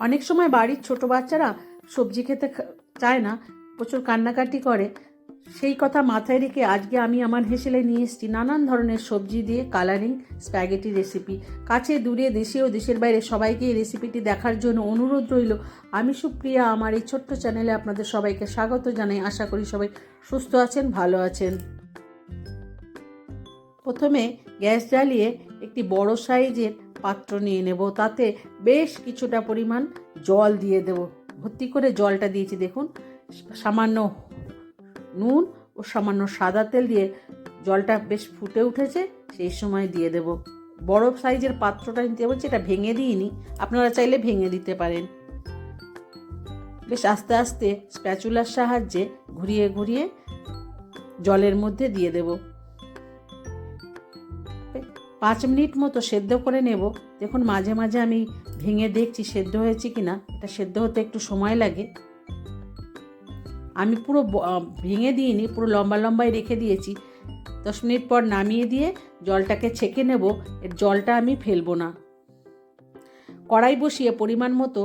অনেক সময় বাড়ির ছোট বাচ্চারা সবজি খেতে চায় না, প্রচুর কান্নাকাটি করে। সেই কথা মাথায় রেখে আজকে আমি আমার হেসেলে নিয়ে এসেছি নানান ধরনের সবজি দিয়ে কালারিং স্প্যাগেটি রেসিপি। কাছে, দূরে, দেশে ও দেশের বাইরে সবাইকে এই রেসিপিটি দেখার জন্য অনুরোধ রইল। আমি সুপ্রিয়া, আমার এই ছোট্ট চ্যানেলে আপনাদের সবাইকে স্বাগত জানাই। আশা করি সবাই সুস্থ আছেন, ভালো আছেন। প্রথমে গ্যাস জ্বালিয়ে একটি বড় সাইজের পাত্র নিয়ে নেব। তাতে বেশ কিছুটা পরিমাণ জল দিয়ে দেব। ভর্তি করে জলটা দিয়েছি, দেখুন। সামান্য নুন ও সামান্য সাদা তেল দিয়ে জলটা বেশ ফুটে উঠেছে, সেই সময় দিয়ে দেব। বড় সাইজের পাত্রটা নিতে বলছি এটা ভেঙে দিইনি। আপনারা চাইলে ভেঙে দিতে পারেন। বেশ আস্তে আস্তে স্প্যাচুলার সাহায্যে ঘুরিয়ে ঘুরিয়ে জলের মধ্যে দিয়ে দেবো। পাঁচ মিনিট মতো সেদ্ধ করে নেব। দেখুন, মাঝে মাঝে আমি ভেঙে দেখছি সেদ্ধ হয়েছে কি না এটা সেদ্ধ হতে একটু সময় লাগে। আমি পুরো ভেঙে দিইনি, পুরো লম্বা লম্বাই রেখে দিয়েছি। দশ মিনিট পর নামিয়ে দিয়ে জলটাকে ছেঁকে নেব। এর জলটা আমি ফেলব না। কড়াই বসিয়ে পরিমাণ মতো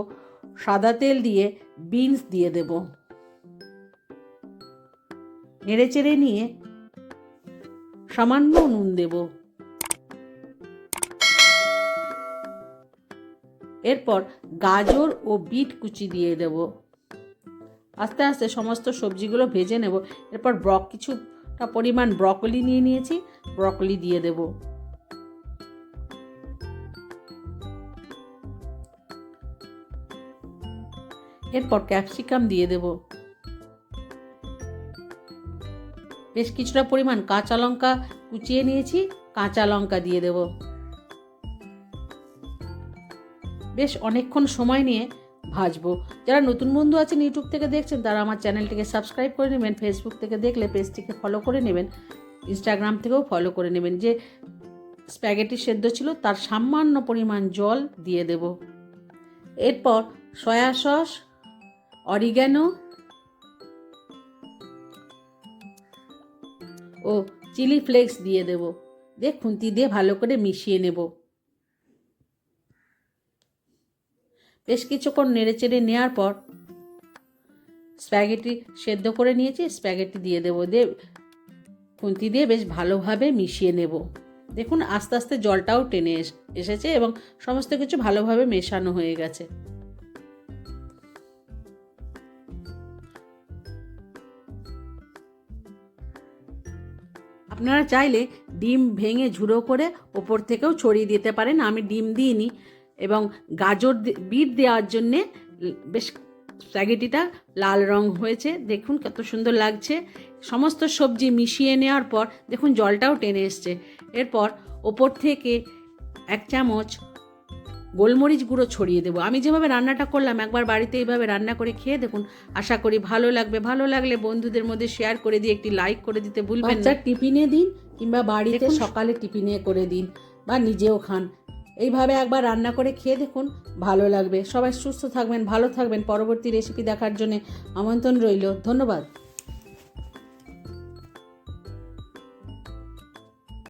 সাদা তেল দিয়ে বিনস দিয়ে দেব। নেড়ে চেড়ে নিয়ে সামান্য নুন দেবো। এরপর গাজর ও বিট কুচি দিয়ে দেব। আস্তে আস্তে সমস্ত সবজিগুলো ভেজে নেব। এরপর ব্রক কিছুটা পরিমাণ ব্রকলি নিয়ে নিয়েছি। ব্রকলি দিয়ে দেব। এরপর ক্যাপসিকাম দিয়ে দেব। বেশ কিছুটা পরিমাণ কাঁচা লঙ্কা কুচিয়ে নিয়েছি। কাঁচা লঙ্কা দিয়ে দেবো। বেশ অনেকক্ষণ সময় নিয়ে ভাজবো। যারা নতুন বন্ধু আছেন ইউটিউব থেকে দেখছেন, তারা আমার চ্যানেলটিকে সাবস্ক্রাইব করে নেবেন ফেসবুক থেকে দেখলে পেজটিকে ফলো করে নেবেন ইনস্টাগ্রাম থেকেও ফলো করে নেবেন। যে স্প্যাগেটি সেদ্ধ ছিল, তার সামান্য পরিমাণ জল দিয়ে দেব। এরপর সয়া সস অরিগ্যানো ও চিলি ফ্লেক্স দিয়ে দেব। দিয়ে খুন্তি দিয়ে ভালো করে মিশিয়ে নেব। বেশ কিছুক্ষণ নেড়ে চেড়ে নেওয়ার পর স্প্যাগেটি সেদ্ধ করে নিয়েছি, স্প্যাগেটি দিয়ে দেবো, দিয়ে খুন্তি দিয়ে বেশ ভালোভাবে মিশিয়ে নেব। দেখুন, আস্তে আস্তে জলটাও টেনে এস- এসেছে এবং সমস্ত কিছু ভালোভাবে মেশানো হয়ে গেছে। আপনারা চাইলে ডিম ভেঙে ঝুড়ো করে ওপর থেকেও ছড়িয়ে দিতে পারেন, আমি ডিম দিইনি। এবং গাজর বিট দেওয়ার জন্যে বেশ স্প্যাগেটিটা লাল রং হয়েছে। দেখুন কত সুন্দর লাগছে। সমস্ত সবজি মিশিয়ে নেওয়ার পর দেখুন জলটাও টেনে এসছে। এরপর ওপর থেকে এক চামচ গোলমরিচ গুঁড়ো ছড়িয়ে দেবো। আমি যেভাবে রান্নাটা করলাম একবার বাড়িতে এইভাবে রান্না করে খেয়ে দেখুন আশা করি ভালো লাগবে। ভালো লাগলে বন্ধুদের মধ্যে শেয়ার করে দিয়ে একটি লাইক করে দিতে ভুলবেন না। টিফিনে দিন কিংবা বাড়িতে সকালে টিফিনে করে দিন বা নিজেও খান। এইভাবে একবার রান্না করে খেয়ে দেখুন, ভালো লাগবে। সবাই সুস্থ থাকবেন, ভালো থাকবেন। পরবর্তী রেসিপি দেখার জন্য আমন্ত্রণ রইল। ধন্যবাদ।